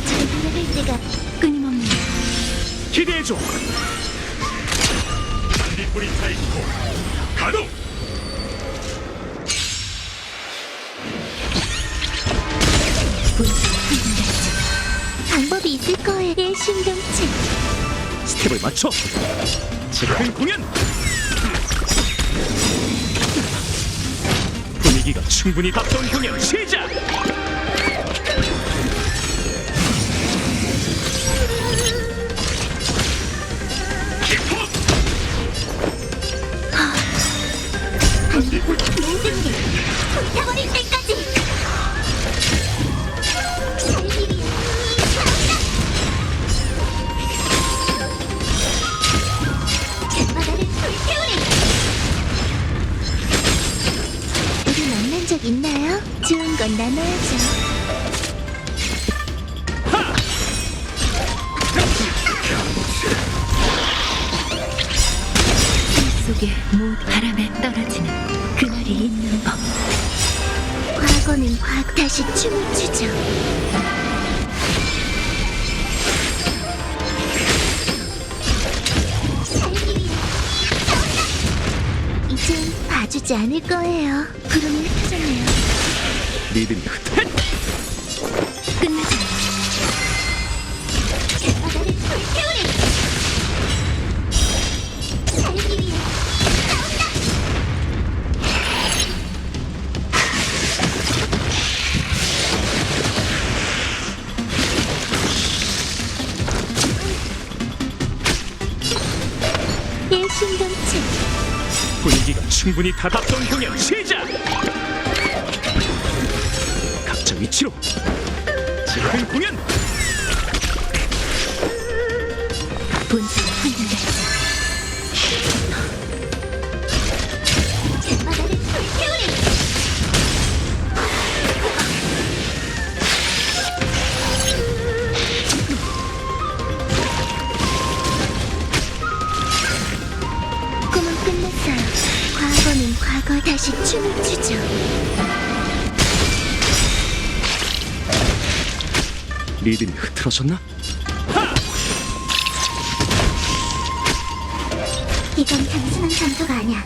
아직은 돌아갈 때가 끊임없는 기대해줘. 반딧불이 타이코 가동. 방법이 있을 거예요. 내 신경체 스텝을 맞춰. 즉흥 공연. 분위기가 충분히 합동 공연 시작. 모든 게 불타버릴 때까지 살 길이야 바다를 불태우리 우리 만난 적 있나요? 좋은 건 나눠야죠 하! 속에 모두 바람에 떨어지 과거는 과거 다시 춤을 추죠 이젠 봐주지 않을 거예요 구름이 흩어졌네요 리듬이 흩. 내 신경체 분위기가 충분히 다 합동 공연 시작. 각자 위치로. 즉흥 공연. 본성 다시 춤을 추죠. 리듬이 흐트러졌나? 이건 단순한 장소가 아니야